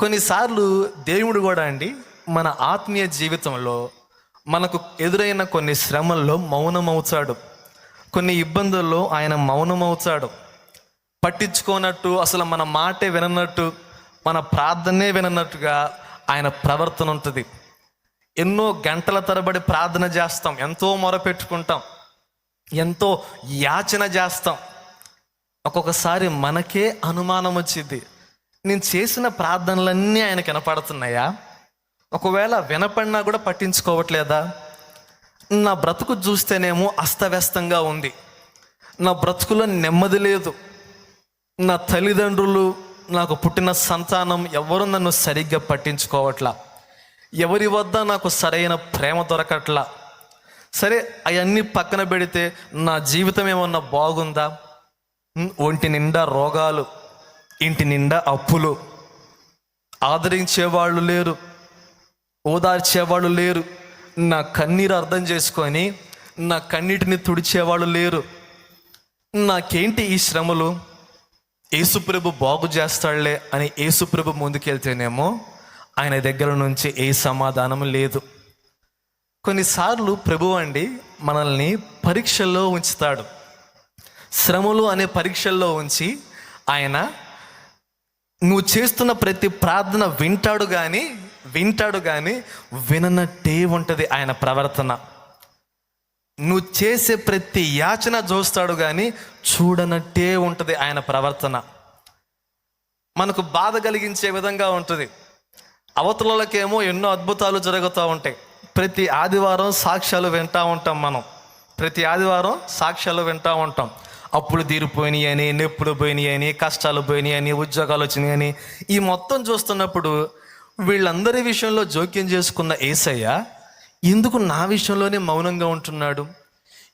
కొన్నిసార్లు దేవుడు కూడా అండి మన ఆత్మీయ జీవితంలో మనకు ఎదురైన కొన్ని శ్రమల్లో మౌనమవుతాడు. కొన్ని ఇబ్బందుల్లో ఆయన మౌనమవుతాడు. పట్టించుకోనట్టు అసలు మన మాటే విననట్టు మన ప్రార్థనే విననట్టుగా ఆయన ప్రవర్తన ఉంటుంది. ఎన్నో గంటల తరబడి ప్రార్థన చేస్తాం ఎంతో మొరపెట్టుకుంటాం ఎంతో యాచన చేస్తాం. ఒక్కొక్కసారి మనకే అనుమానం వచ్చింది నేను చేసిన ప్రార్థనలన్నీ ఆయన కనపడుతున్నాయా? ఒకవేళ వినపడినా కూడా పట్టించుకోవట్లేదా? నా బ్రతుకు చూస్తేనేమో అస్తవ్యస్తంగా ఉంది. నా బ్రతుకులో నెమ్మది లేదు. నా తల్లిదండ్రులు నాకు పుట్టిన సంతానం ఎవరు నన్ను సరిగ్గా పట్టించుకోవట్లా? ఎవరి వద్ద నాకు సరైన ప్రేమ దొరకట్లా? సరే అవన్నీ పక్కన పెడితే నా జీవితం ఏమన్నా బాగుందా ఒంటి నిండా రోగాలు. ఇంటి నిండా అప్పులు. ఆదరించేవాళ్ళు లేరు. ఓదార్చేవాళ్ళు లేరు. నా కన్నీరు అర్థం చేసుకొని నా కన్నీటిని తుడిచేవాళ్ళు లేరు. నాకేంటి ఈ శ్రమలు? యేసుప్రభు బాగు చేస్తాడులే అని యేసుప్రభు ముందుకెళ్తేనేమో ఆయన దగ్గర నుంచి ఏ సమాధానం లేదు. కొన్నిసార్లు ప్రభు అండి మనల్ని పరీక్షల్లో ఉంచుతాడు. శ్రమలు అనే పరీక్షల్లో ఉంచి ఆయన నువ్వు చేస్తున్న ప్రతి ప్రార్థన వింటాడు కానీ వింటాడు కానీ విననట్టే ఉంటుంది ఆయన ప్రవర్తన. నువ్వు చేసే ప్రతి యాచన చూస్తాడు కానీ చూడనట్టే ఉంటుంది ఆయన ప్రవర్తన. మనకు బాధ కలిగించే విధంగా ఉంటుంది. అవతలకేమో ఎన్నో అద్భుతాలు జరుగుతూ ఉంటాయి. ప్రతి ఆదివారం సాక్ష్యాలు వింటూ ఉంటాం మనం. ప్రతి ఆదివారం సాక్ష్యాలు వింటూ ఉంటాం. అప్పులు తీరిపోయినాయి అని నొప్పులు పోయినాయి అని కష్టాలు పోయినాయి అని ఉద్యోగాలు వచ్చినాయి అని ఈ మొత్తం చూస్తున్నప్పుడు వీళ్ళందరి విషయంలో జోక్యం చేసుకున్న ఏసయ్య ఎందుకు నా విషయంలోనే మౌనంగా ఉంటున్నాడు?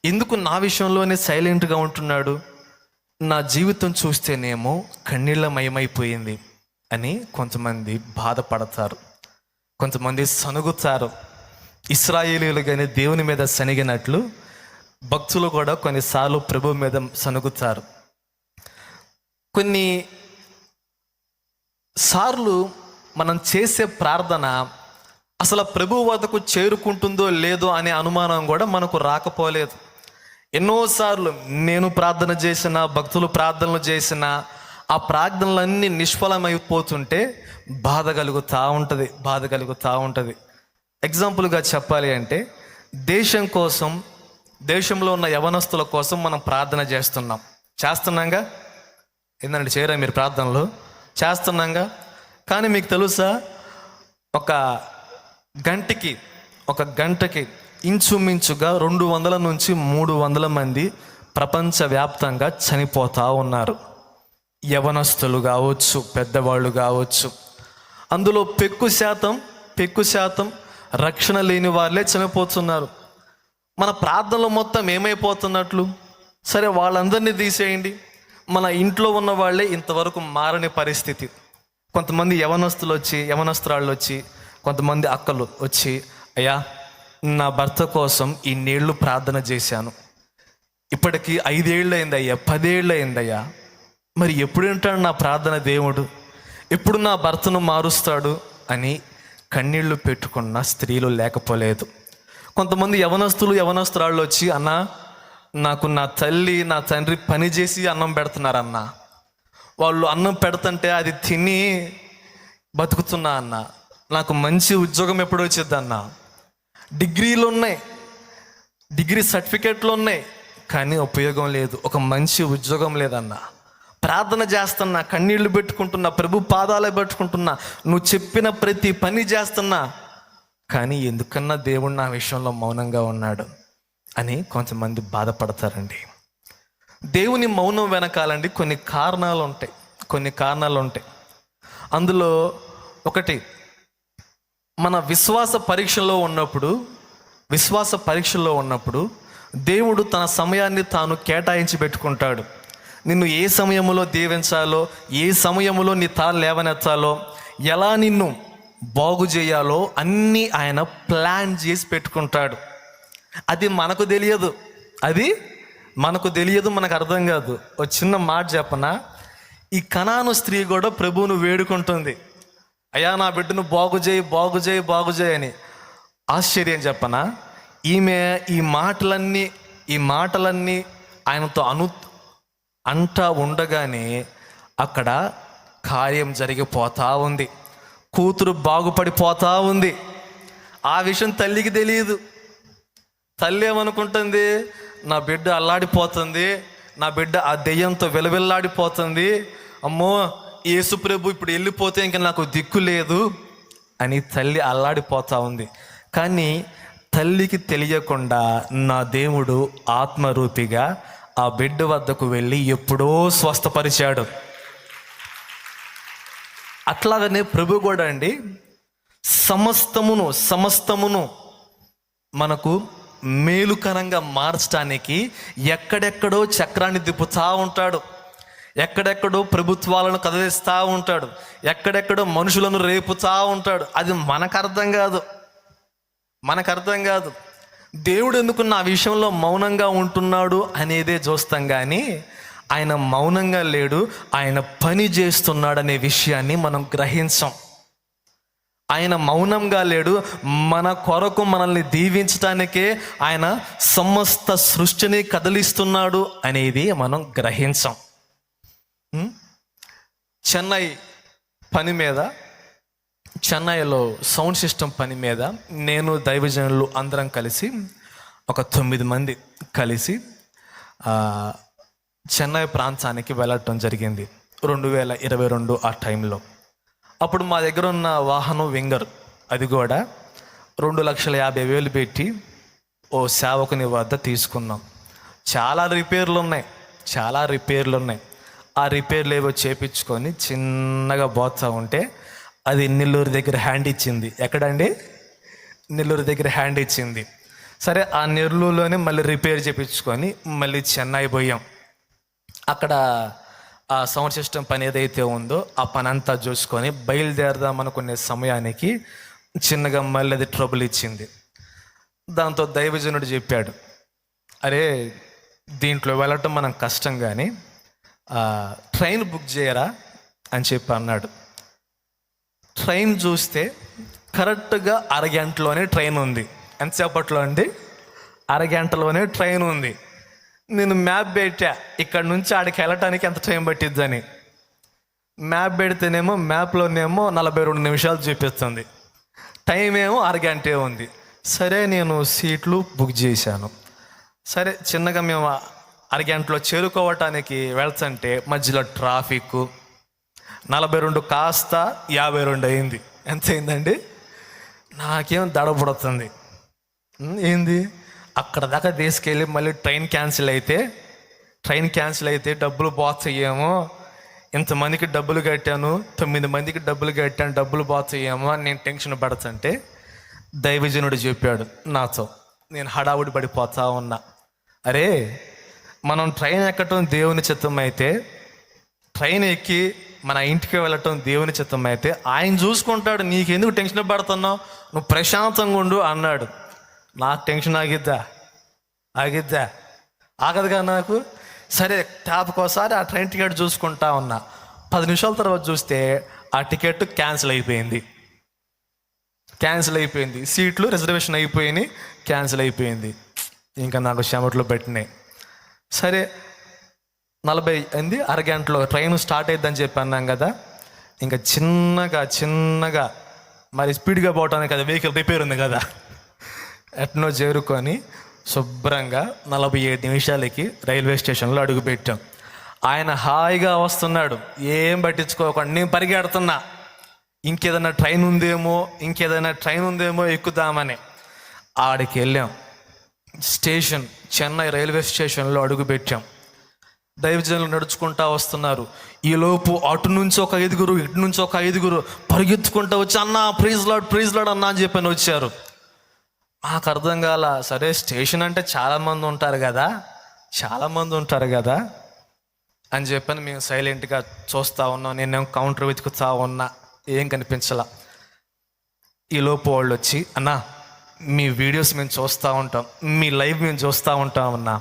ఎందుకు నా విషయంలోనే సైలెంట్గా ఉంటున్నాడు? నా జీవితం చూస్తేనేమో కన్నీళ్ళమయమైపోయింది అని కొంతమంది బాధపడతారు. కొంతమంది సనుగుతారు. ఇస్రాయేలీలు కానీ దేవుని మీద సనిగినట్లు భక్తులు కూడా కొన్నిసార్లు ప్రభు మీద సనుగుతారు కొన్ని సార్లు మనం చేసే ప్రార్థన అసలు ప్రభు వద్దకు చేరుకుంటుందో లేదో అనే అనుమానం కూడా మనకు రాకపోలేదు. ఎన్నోసార్లు నేను ప్రార్థన చేసిన భక్తులు ప్రార్థనలు చేసిన ఆ ప్రార్థనలన్నీ నిష్ఫలమైపోతుంటే బాధ కలుగుతూ ఉంటుంది బాధ కలుగుతూ ఉంటుంది. ఎగ్జాంపుల్గా చెప్పాలి అంటే దేశం కోసం దేశంలో ఉన్న యవనస్తుల కోసం మనం ప్రార్థన చేస్తున్నాం. చేస్తున్నాగా? ఏంటంటే చేయరా మీరు ప్రార్థనలు? చేస్తున్నాగా? కానీ మీకు తెలుసా? ఒక గంటకి ఒక గంటకి ఇంచుమించుగా రెండు వందల నుంచి మూడు వందల మంది ప్రపంచవ్యాప్తంగా చనిపోతూ ఉన్నారు. యవనస్తులు కావచ్చు పెద్దవాళ్ళు కావచ్చు. అందులో పెక్కు శాతం పెక్కు శాతం రక్షణ లేని వాళ్ళే చనిపోతున్నారు. మన ప్రార్థనలు మొత్తం ఏమైపోతున్నట్లు? సరే వాళ్ళందరినీ తీసేయండి. మన ఇంట్లో ఉన్న వాళ్ళే ఇంతవరకు మారని పరిస్థితి. కొంతమంది యవనస్తులు వచ్చి యవనస్త్రాళ్ళు వచ్చి కొంతమంది అక్కలు వచ్చి అయ్యా నా భర్త కోసం ఈ నీళ్ళు ప్రార్థన చేశాను. ఇప్పటికి ఐదేళ్ళు అయిందయ్యా పదేళ్ళు అయిందయ్యా మరి ఎప్పుడు వింటాడు నా ప్రార్థన దేవుడు? ఎప్పుడు నా భర్తను మారుస్తాడు? అని కన్నీళ్ళు పెట్టుకున్న స్త్రీలు లేకపోలేదు. కొంతమంది యవనస్తులు యవనస్తురాళ్ళు వచ్చి అన్న నాకు నా తల్లి నా తండ్రి పని చేసి అన్నం పెడుతున్నారన్న వాళ్ళు అన్నం పెడుతుంటే అది తిని బతుకుతున్నా అన్న. నాకు మంచి ఉద్యోగం ఎప్పుడు వచ్చిద్దన్న అన్న. డిగ్రీలు ఉన్నాయి. డిగ్రీ సర్టిఫికేట్లు ఉన్నాయి. కానీ ఉపయోగం లేదు. ఒక మంచి ఉద్యోగం లేదన్న. ప్రార్థన చేస్తున్నా కన్నీళ్ళు పెట్టుకుంటున్నా ప్రభు పాదాలే పెట్టుకుంటున్నా. నువ్వు చెప్పిన ప్రతి పని చేస్తున్నా. కానీ ఎందుకన్నా దేవుడు నా విషయంలో మౌనంగా ఉన్నాడు అని కొంతమంది బాధపడతారండి. దేవుని మౌనం వెనకాలండి కొన్ని కారణాలు ఉంటాయి కొన్ని కారణాలు ఉంటాయి అందులో ఒకటి మన విశ్వాస పరీక్షలో ఉన్నప్పుడు విశ్వాస పరీక్షలో ఉన్నప్పుడు దేవుడు తన సమయాన్ని తాను కేటాయించి పెట్టుకుంటాడు. నిన్ను ఏ సమయంలో దీవించాలో ఏ సమయంలో నీ తాను లేవనెత్తాలో ఎలా నిన్ను బాగు చేయాలో అన్నీ ఆయన ప్లాన్ చేసి పెట్టుకుంటాడు. అది మనకు తెలియదు. అది మనకు తెలియదు మనకు అర్థం కాదు. ఒక చిన్న మాట చెప్పనా? ఈ కణాను స్త్రీ కూడా ప్రభువును వేడుకుంటుంది. అయ్యా నా బిడ్డను బాగు చేయి బాగు చేయి బాగు చేయి అని. ఆశ్చర్యం చెప్పనా? ఈమె ఈ మాటలన్నీ ఈ మాటలన్నీ ఆయనతో అను అంటా ఉండగానే అక్కడ కార్యం జరిగిపోతా ఉంది. కూతురు బాగుపడిపోతా ఉంది. ఆ విషయం తల్లికి తెలియదు. తల్లి ఏమనుకుంటుంది? నా బిడ్డ అల్లాడిపోతుంది. నా బిడ్డ ఆ దెయ్యంతో వెలవెల్లాడిపోతుంది. అమ్మో యేసుప్రభు ఇప్పుడు వెళ్ళిపోతే ఇంకా నాకు దిక్కు లేదు అని తల్లి అల్లాడిపోతా ఉంది. కానీ తల్లికి తెలియకుండా నా దేవుడు ఆత్మరూపిగా ఆ బిడ్డ వద్దకు వెళ్ళి ఎప్పుడో స్వస్థపరిచాడు. అట్లాగనే ప్రభు కూడా అండి సమస్తమును సమస్తమును మనకు మేలుకరంగా మార్చడానికి ఎక్కడెక్కడో చక్రాన్ని దిప్పుతా ఉంటాడు. ఎక్కడెక్కడో ప్రభుత్వాలను కదిలిస్తూ ఉంటాడు. ఎక్కడెక్కడో మనుషులను రేపుతా ఉంటాడు. అది మనకు అర్థం కాదు. మనకు అర్థం కాదు. దేవుడు ఎందుకు నా విషయంలో మౌనంగా ఉంటున్నాడు అనేదే చూస్తాం కానీ ఆయన మౌనంగా లేడు ఆయన పని చేస్తున్నాడనే విషయాన్ని మనం గ్రహించాం. ఆయన మౌనంగా లేడు మన కొరకు మనల్ని దీవించటానికే ఆయన సమస్త సృష్టిని కదిలిస్తున్నాడు అనేది మనం గ్రహించాం. చెన్నై పని మీద చెన్నైలో సౌండ్ సిస్టమ్ పని మీద నేను దైవజనులు అందరం కలిసి ఒక తొమ్మిది మంది కలిసి చెన్నై ప్రాంతానికి వెళ్ళటం జరిగింది రెండు వేల ఇరవై రెండు ఆ టైంలో. అప్పుడు మా దగ్గర ఉన్న వాహనం వింగర్ అది కూడా రెండు లక్షల యాభై వేలు పెట్టి ఓ సేవకుని వద్ద తీసుకున్నాం. చాలా రిపేర్లు ఉన్నాయి చాలా రిపేర్లు ఉన్నాయి. ఆ రిపేర్లు ఏవో చేపించుకొని చిన్నగా పోతా ఉంటే అది నెల్లూరు దగ్గర హ్యాండ్ ఇచ్చింది. ఎక్కడండి? నెల్లూరు దగ్గర హ్యాండ్ ఇచ్చింది. సరే ఆ నెల్లూరులోనే మళ్ళీ రిపేర్ చేపించుకొని మళ్ళీ చెన్నై పోయాం. అక్కడ ఆ సౌండ్ సిస్టమ్ పని ఏదైతే ఉందో ఆ పని అంతా చూసుకొని బయలుదేరదాం అనుకునే సమయానికి చిన్నగా మళ్ళీ అది ట్రబుల్ ఇచ్చింది. దాంతో దైవజనుడు చెప్పాడు అరే దీంట్లో వెళ్ళటం మనం కష్టం కానీ ట్రైన్ బుక్ చేయరా? అని చెప్పి అన్నాడు. ట్రైన్ చూస్తే కరెక్ట్గా అరగంటలోనే ట్రైన్ ఉంది. ఎంతసేపట్లో అండి? అరగంటలోనే ట్రైన్ ఉంది. నేను మ్యాప్ పెట్టా. ఇక్కడ నుంచి ఆడికి వెళ్ళటానికి ఎంత టైం పట్టిద్దని. మ్యాప్ పెడితేనేమో మ్యాప్లోనేమో నలభై రెండు నిమిషాలు చూపిస్తుంది. టైం ఏమో అరగంటే ఉంది. సరే నేను సీట్లు బుక్ చేశాను. సరే చిన్నగా మేము అరగంటలో చేరుకోవటానికి వెళ్తుంటే మధ్యలో ట్రాఫిక్ నలభై రెండు కాస్త యాభై రెండు అయింది. ఎంత అయిందండి? నాకేం దడపడుతుంది ఏంది? అక్కడ దాకా తీసుకెళ్ళి మళ్ళీ ట్రైన్ క్యాన్సిల్ అయితే ట్రైన్ క్యాన్సిల్ అయితే డబ్బులు పోతాయేమో ఇంతమందికి డబ్బులు కట్టాను తొమ్మిది మందికి డబ్బులు కట్టాను డబ్బులు పోతాయేమో అని నేను టెన్షన్ పడతంటే దైవజనుడు చెప్పాడు నాతో నేను హడావుడి పడిపోతా ఉన్నా. అరే మనం ట్రైన్ ఎక్కటం దేవుని చిత్తం అయితే ట్రైన్ ఎక్కి మన ఇంటికి వెళ్ళటం దేవుని చిత్తం అయితే ఆయన చూసుకుంటాడు నీకెందుకు టెన్షన్ పడుతున్నావు? నువ్వు ప్రశాంతంగా ఉండు అన్నాడు. నాకు టెన్షన్ ఆగిద్దా? ఆగిద్దా? ఆగదుగా నాకు? సరే ఒకసారి ఆ ట్రైన్ టికెట్ చూసుకుంటా ఉన్నా. పది నిమిషాల తర్వాత చూస్తే ఆ టికెట్ క్యాన్సిల్ అయిపోయింది. క్యాన్సిల్ అయిపోయింది. సీట్లు రిజర్వేషన్ అయిపోయినాయి క్యాన్సిల్ అయిపోయింది. ఇంకా నాకు చెమట్లు పెట్టినాయి. సరే నలభై అయింది. అరగంటలో ట్రైన్ స్టార్ట్ అయిద్దని చెప్పి అన్నాం కదా. ఇంకా చిన్నగా చిన్నగా మరి స్పీడ్గా పోవటానికి అది వెహికల్ రిపేర్ ఉంది కదా. ఎట్నో చేరుకొని శుభ్రంగా నలభై ఏడు నిమిషాలకి రైల్వే స్టేషన్లో అడుగుపెట్టాం. ఆయన హాయిగా వస్తున్నాడు. ఏం పట్టించుకోకుండా నేను పరిగెడుతున్నా. ఇంకేదైనా ట్రైన్ ఉందేమో ఇంకేదైనా ట్రైన్ ఉందేమో ఎక్కుదామని ఆడికి వెళ్ళాం. స్టేషన్ చెన్నై రైల్వే స్టేషన్లో అడుగుపెట్టాం. దైవజనులు నడుచుకుంటా వస్తున్నారు. ఈలోపు అటు నుంచి ఒక ఐదుగురు ఇటు నుంచి ఒక ఐదుగురు పరిగెత్తుకుంటా వచ్చి అన్న ప్రైజ్ లాడ్ ప్రైజ్ లాడ్ అన్న అని చెప్పని వచ్చారు. నాకు అర్థం కాల. సరే స్టేషన్ అంటే చాలామంది ఉంటారు కదా. చాలామంది ఉంటారు కదా. అని చెప్పని మేము సైలెంట్గా చూస్తూ ఉన్నాం. నేనేం కౌంటర్ వెతుకుతా ఉన్నా. ఏం కనిపించలా. ఈలోపు వాళ్ళు వచ్చి అన్నా మీ వీడియోస్ మేము చూస్తూ ఉంటాం. మీ లైవ్ మేము చూస్తూ ఉంటాం అన్నా.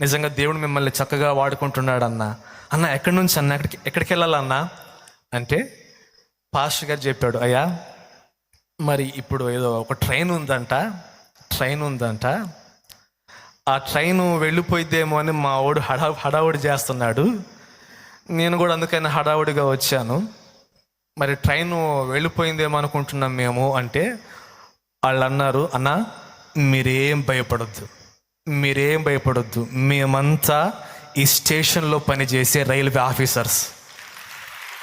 నిజంగా దేవుడు మిమ్మల్ని చక్కగా వాడుకుంటున్నాడు అన్న. అన్న ఎక్కడి నుంచి అన్న? ఎక్కడికి ఎక్కడికి వెళ్ళాలన్నా అంటే పాస్టర్ గారు చెప్పాడు అయ్యా మరి ఇప్పుడు ఏదో ఒక ట్రైన్ ఉందంట. ట్రైన్ ఉందంట. ఆ ట్రైన్ వెళ్ళిపోయిద్దేమో అని మా వాడు హడా హడావుడి చేస్తున్నాడు. నేను కూడా అందుకని హడావుడిగా వచ్చాను. మరి ట్రైన్ వెళ్ళిపోయిందేమో అనుకుంటున్నాం మేము అంటే వాళ్ళు అన్నారు అన్న మీరేం భయపడొద్దు. మీరేం భయపడొద్దు. మేమంతా ఈ స్టేషన్లో పనిచేసే రైల్వే ఆఫీసర్స్.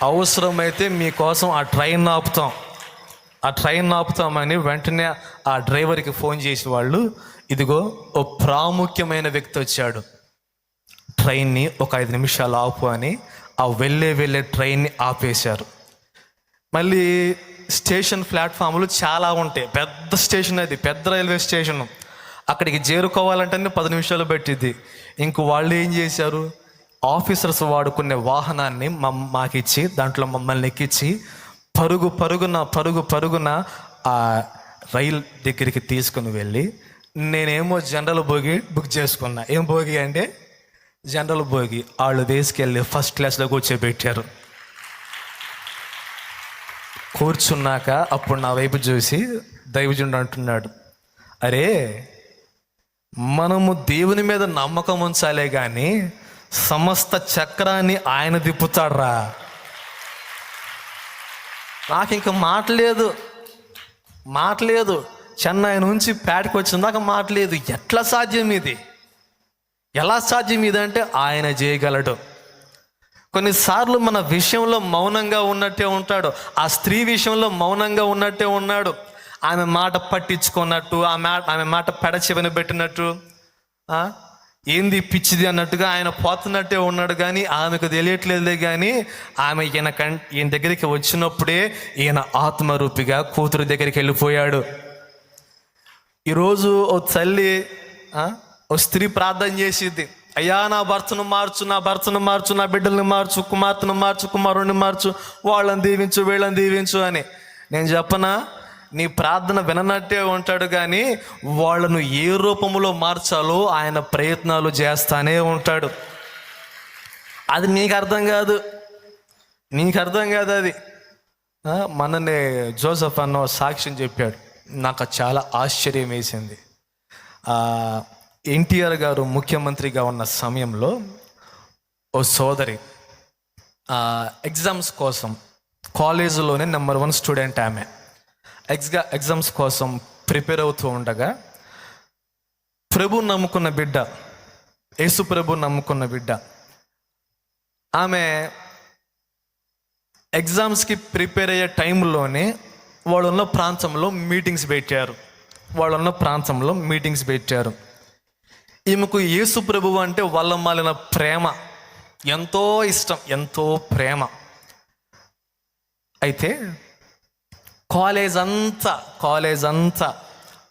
అవసరమైతే మీకోసం ఆ ట్రైన్ ఆపుతాం. ఆ ట్రైన్ ఆపుతామని వెంటనే ఆ డ్రైవర్కి ఫోన్ చేసి వాళ్ళు ఇదిగో ఓ ప్రాముఖ్యమైన వ్యక్తి వచ్చాడు. ట్రైన్ని ఒక ఐదు నిమిషాలు ఆపు అని ఆ వెళ్ళే వెళ్ళే ట్రైన్ని ఆపేశారు. మళ్ళీ స్టేషన్ ప్లాట్ఫామ్లు చాలా ఉంటాయి. పెద్ద స్టేషన్ అది పెద్ద రైల్వే స్టేషన్. అక్కడికి చేరుకోవాలంటేనే పది నిమిషాలు పెట్టింది ఇంక వాళ్ళు ఏం చేశారు? ఆఫీసర్స్ వాడుకునే వాహనాన్ని మమ్ మాకిచ్చి దాంట్లో మమ్మల్ని ఎక్కించి పరుగు పరుగున పరుగు పరుగున ఆ రైల్ దగ్గరికి తీసుకుని వెళ్ళి నేనేమో జనరల్ భోగి బుక్ చేసుకున్నా. ఏం భోగి అంటే జనరల్ భోగి వాళ్ళు తీసుకెళ్ళి ఫస్ట్ క్లాస్లో కూర్చోబెట్టారు. కూర్చున్నాక అప్పుడు నా వైపు చూసి దైవజుడు అంటున్నాడు అరే మనము దేవుని మీద నమ్మకం ఉంచాలే కానీ సమస్త చక్రాన్ని ఆయన తిప్పుతాడ్రా. నాకు ఇంక మాటలేదు మాటలేదు చెన్నై నుంచి పేటకు వచ్చిందాక మాటలేదు ఎట్లా సాధ్యం ఇది? ఎలా సాధ్యం ఇది అంటే ఆయన చేయగలడు. కొన్నిసార్లు మన విషయంలో మౌనంగా ఉన్నట్టే ఉంటాడు. ఆ స్త్రీ విషయంలో మౌనంగా ఉన్నట్టే ఉన్నాడు. ఆమె మాట పట్టించుకున్నట్టు ఆ మాట ఆమె మాట పెడచెవిన పెట్టినట్టు ఏంది పిచ్చిది అన్నట్టుగా ఆయన పోతున్నట్టే ఉన్నాడు కానీ ఆమెకు తెలియట్లేదే కానీ ఆమె ఈయన కం ఈయన దగ్గరికి వచ్చినప్పుడే ఈయన ఆత్మరూపిగా కూతురు దగ్గరికి వెళ్ళిపోయాడు. ఈరోజు ఓ తల్లి ఓ స్త్రీ ప్రార్థన చేసిద్ది అయ్యా నా భర్తను మార్చు నా భర్తను మార్చు నా బిడ్డల్ని మార్చు కుమార్తెను మార్చు కుమారుణ్ణి మార్చు వాళ్ళని దీవించు వీళ్ళని దీవించు అని. నేను చెప్పనా? నీ ప్రార్థన విననట్టే ఉంటాడు కానీ వాళ్ళను ఏ రూపంలో మార్చాలో ఆయన ప్రయత్నాలు చేస్తానే ఉంటాడు. అది నీకు అర్థం కాదు. నీకు అర్థం కాదు అది. మననే జోసఫ్ అన్న సాక్ష్యం చెప్పాడు. నాకు చాలా ఆశ్చర్యం వేసింది. ఎన్టీఆర్ గారు ముఖ్యమంత్రిగా ఉన్న సమయంలో ఓ సోదరి ఎగ్జామ్స్ కోసం కాలేజీలోనే నెంబర్ వన్ స్టూడెంట్ ఆమె. ఎగ్జా ఎగ్జామ్స్ కోసం ప్రిపేర్ అవుతూ ఉండగా ప్రభు నమ్ముకున్న బిడ్డ యేసు ప్రభు నమ్ముకున్న బిడ్డ ఆమె ఎగ్జామ్స్కి ప్రిపేర్ అయ్యే టైంలోనే వాళ్ళున్న ప్రాంతంలో మీటింగ్స్ పెట్టారు. వాళ్ళున్న ప్రాంతంలో మీటింగ్స్ పెట్టారు. ఈమెకు యేసు ప్రభు అంటే వాళ్ళ మాలిన ప్రేమ ఎంతో ఇష్టం ఎంతో ప్రేమ. అయితే కాలేజ్ అంతా కాలేజ్ అంతా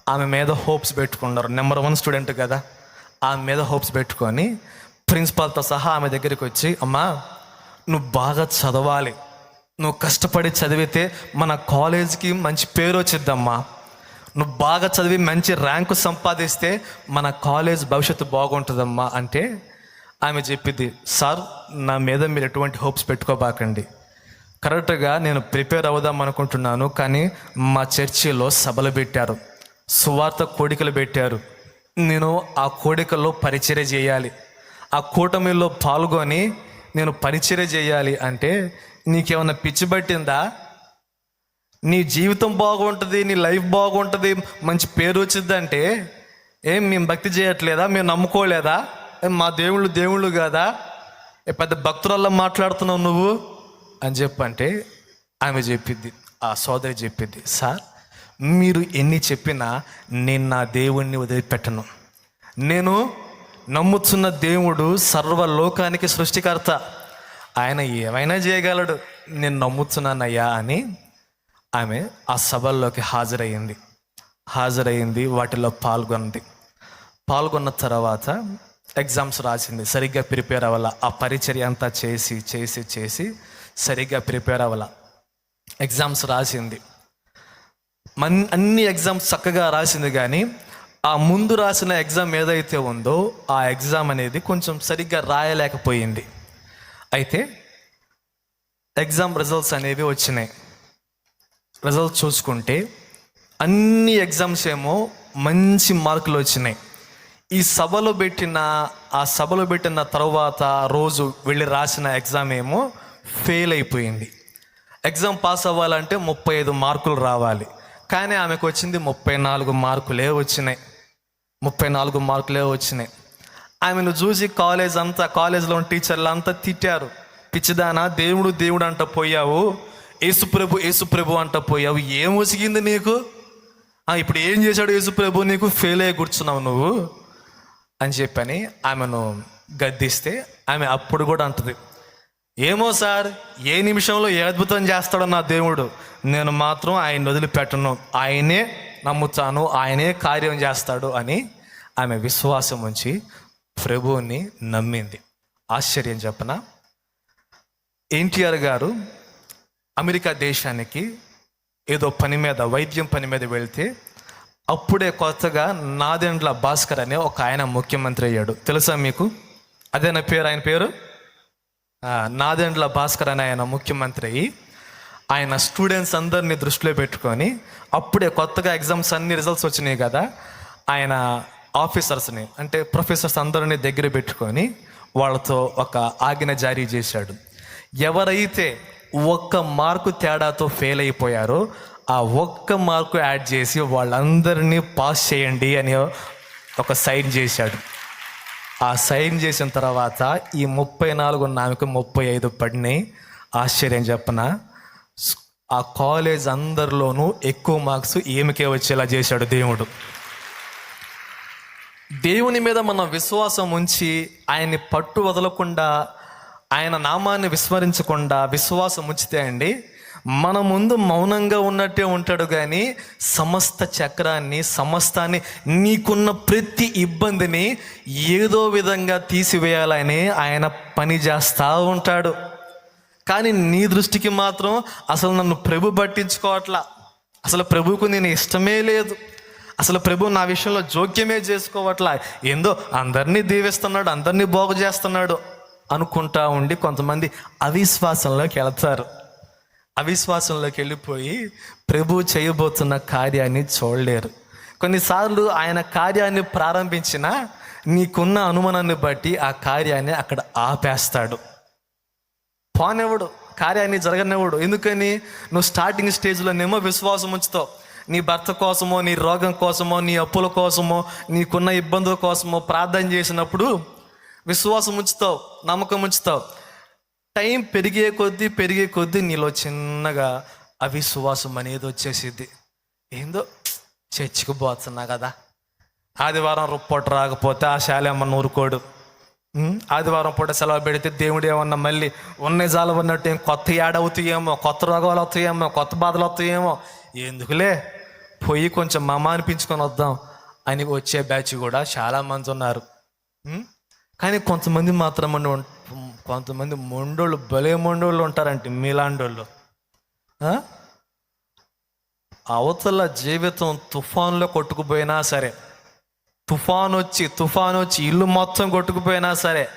ఆమె మీద హోప్స్ పెట్టుకున్నారు. నెంబర్ వన్ స్టూడెంట్ కదా. ఆమె మీద హోప్స్ పెట్టుకొని ప్రిన్సిపాల్తో సహా ఆమె దగ్గరికి వచ్చి అమ్మా నువ్వు బాగా చదవాలి. నువ్వు కష్టపడి చదివితే మన కాలేజ్కి మంచి పేరు వచ్చిద్దమ్మా. నువ్వు బాగా చదివి మంచి ర్యాంకు సంపాదిస్తే మన కాలేజ్ భవిష్యత్తు బాగుంటుందమ్మా. అంటే ఆమె చెప్పింది సార్ నా మీద మీరు ఎటువంటి హోప్స్ పెట్టుకోబాకండి. కరెక్ట్గా నేను ప్రిపేర్ అవుదాం అనుకుంటున్నాను కానీ మా చర్చిలో సభలు పెట్టారు సువార్త కోడికలు పెట్టారు. నేను ఆ కోడికల్లో పరిచర్య చేయాలి. ఆ కూటమిలో పాల్గొని నేను పరిచర్య చేయాలి అంటే నీకేమైనా పిచ్చి పట్టిందా? నీ జీవితం బాగుంటుంది నీ లైఫ్ బాగుంటుంది మంచి పేరు వచ్చిందంటే ఏం మేము భక్తి చేయట్లేదా? మేము నమ్ముకోలేదా? మా దేవుళ్ళు దేవుళ్ళు కాదా? పెద్ద భక్తురాల్లో మాట్లాడుతున్నావు నువ్వు? అని చెప్పంటే ఆమె చెప్పిద్ది ఆ సోదరి చెప్పిద్ది సార్ మీరు ఎన్ని చెప్పినా నేను నా దేవుణ్ణి వదిలిపెట్టను. నేను నమ్ముతున్న దేవుడు సర్వలోకానికి సృష్టికర్త. ఆయన ఏమైనా చేయగలడు? నేను నమ్ముతున్నానయ్యా అని ఆమె ఆ సభల్లోకి హాజరయ్యింది. హాజరయ్యింది వాటిలో పాల్గొంది. పాల్గొన్న తర్వాత ఎగ్జామ్స్ రాసింది సరిగ్గా ప్రిపేర్ అవ్వాల? ఆ పరిచర్య అంతా చేసి చేసి చేసి సరిగ్గా ప్రిపేర్ అవ్వాల. ఎగ్జామ్స్ రాసింది. మన్ అన్ని ఎగ్జామ్స్ చక్కగా రాసింది కానీ ఆ ముందు రాసిన ఎగ్జామ్ ఏదైతే ఉందో ఆ ఎగ్జామ్ అనేది కొంచెం సరిగ్గా రాయలేకపోయింది. అయితే ఎగ్జామ్ రిజల్ట్స్ అనేవి వచ్చినాయి. రిజల్ట్ చూసుకుంటే అన్ని ఎగ్జామ్స్ ఏమో మంచి మార్కులు వచ్చినాయి. ఈ సభలో పెట్టిన ఆ సభలో పెట్టిన తర్వాత రోజు వెళ్ళి రాసిన ఎగ్జామ్ ఏమో ఫెయిల్ అయిపోయింది. ఎగ్జామ్ పాస్ అవ్వాలంటే ముప్పై ఐదు మార్కులు రావాలి. కానీ ఆమెకు వచ్చింది ముప్పై నాలుగు మార్కులే వచ్చినాయి. ముప్పై నాలుగు మార్కులే వచ్చినాయి. ఆమెను చూసి కాలేజ్ అంతా కాలేజ్లో ఉన్న టీచర్లు అంతా తిట్టారు. పిచ్చిదానా దేవుడు దేవుడు అంట పోయావు. యేసుప్రభు యేసుప్రభు అంట పోయావు. ఏం ఒసిగింది నీకు? ఇప్పుడు ఏం చేశాడు యేసుప్రభు నీకు ఫెయిల్ అయ్యి కూర్చున్నావు నువ్వు. అని చెప్పని ఆమెను గద్దిస్తే ఆమె అప్పుడు కూడా అంటది ఏమో సార్ ఏ నిమిషంలో ఏ అద్భుతం చేస్తాడో నా దేవుడు. నేను మాత్రం ఆయన వదిలిపెట్టను. ఆయనే నమ్ముతాను ఆయనే కార్యం చేస్తాడు అని ఆమె విశ్వాసం ఉంచి ప్రభువుని నమ్మింది. ఆశ్చర్యం చెప్పన? ఎన్టీఆర్ గారు అమెరికా దేశానికి ఏదో పని మీద వైద్యం పని మీద వెళ్తే అప్పుడే కొత్తగా నాదెండ్ల భాస్కర్ అనే ఒక ఆయన ముఖ్యమంత్రి అయ్యాడు. తెలుసా మీకు? అదే నా పేరు ఆయన పేరు? నాదెండ్ల భాస్కర్ అనే ఆయన ముఖ్యమంత్రి అయ్యి ఆయన స్టూడెంట్స్ అందరినీ దృష్టిలో పెట్టుకొని అప్పుడే కొత్తగా ఎగ్జామ్స్ అన్ని రిజల్ట్స్ వచ్చినాయి కదా ఆయన ఆఫీసర్స్ని అంటే ప్రొఫెసర్స్ అందరినీ దగ్గర పెట్టుకొని వాళ్ళతో ఒక ఆజ్ఞ జారీ చేశాడు. ఎవరైతే ఒక్క మార్కు తేడాతో ఫెయిల్ అయిపోయారో ఆ ఒక్క మార్కు యాడ్ చేసి వాళ్ళందరినీ పాస్ చేయండి అని ఒక సైన్ చేశాడు. ఆ సైన్ చేసిన తర్వాత ఈ ముప్పై నాలుగు నాలుగు ముప్పై ఐదు పడినాయి. ఆశ్చర్యం చెప్పన? ఆ కాలేజ్ అందరిలోనూ ఎక్కువ మార్క్స్ ఈమెకే వచ్చేలా చేశాడు దేవుడు. దేవుని మీద మనం విశ్వాసం ఉంచి ఆయన్ని పట్టు వదలకుండా ఆయన నామాన్ని విస్మరించకుండా విశ్వాసం ఉంచితే అండి మన ముందు మౌనంగా ఉన్నట్టే ఉంటాడు కానీ సమస్త చక్రాన్ని సమస్తాన్ని నీకున్న ప్రతి ఇబ్బందిని ఏదో విధంగా తీసివేయాలని ఆయన పని చేస్తూ ఉంటాడు. కానీ నీ దృష్టికి మాత్రం అసలు నన్ను ప్రభు పట్టించుకోవట్లా. అసలు ప్రభుకు నేను ఇష్టమే లేదు. అసలు ప్రభు నా విషయంలో జోక్యమే చేసుకోవట్లా. ఏందో అందరినీ దీవిస్తున్నాడు అందరినీ బాగు చేస్తున్నాడు అనుకుంటా ఉండి కొంతమంది అవిశ్వాసంలోకి వెళ్తారు. అవిశ్వాసంలోకి వెళ్ళిపోయి ప్రభు చేయబోతున్న కార్యాన్ని చూడలేరు. కొన్నిసార్లు ఆయన కార్యాన్ని ప్రారంభించిన నీకున్న అనుమానాన్ని బట్టి ఆ కార్యాన్ని అక్కడ ఆపేస్తాడు. పోనివ్వడు కార్యాన్ని జరగనివ్వడు. ఎందుకని? నువ్వు స్టార్టింగ్ స్టేజ్లోనేమో విశ్వాసం ఉంచుతావు. నీ భర్త కోసమో నీ రోగం కోసమో నీ అప్పుల కోసమో నీకున్న ఇబ్బందుల కోసమో ప్రార్థన చేసినప్పుడు విశ్వాసం ఉంచుతావు నమ్మకం ఉంచుతావు. టైం పెరిగే కొద్దీ పెరిగే కొద్దీ నీలో చిన్నగా అవిశ్వాసం అనేది వచ్చేసిద్ది. ఏందో? చర్చికి పోతున్నా కదా. ఆదివారం రుప్పొట్ట రాకపోతే ఆ శాలేమ్మ నూరుకోడు. ఆదివారం పూట సెలవు పెడితే దేవుడు ఏమన్నా మళ్ళీ ఉన్న జాలు ఉన్నట్టు ఏం కొత్త ఏడవుతాయేమో కొత్త రోగాలు వస్తాయేమో కొత్త బాధలు వస్తాయేమో. ఎందుకులే? పోయి కొంచెం మమ అనిపించుకొని వద్దాం అని వచ్చే బ్యాచ్ కూడా చాలా మంది ఉన్నారు. కానీ కొంతమంది మాత్రం కొంతమంది మొండోళ్ళు భలే మొండోళ్ళు ఉంటారంటే మీలాండోళ్ళు అవతల జీవితం తుఫాన్లో కొట్టుకుపోయినా సరే తుఫాన్ వచ్చి తుఫాన్ వచ్చి ఇల్లు మొత్తం కొట్టుకుపోయినా సరే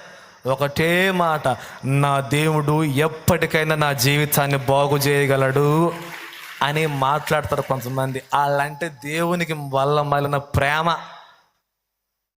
ఒకటే మాట నా దేవుడు ఎప్పటికైనా నా జీవితాన్ని బాగు చేయగలడు అని మాట్లాడతారు కొంతమంది. వాళ్ళంటే దేవునికి వల్ల మళ్ళిన ప్రేమ.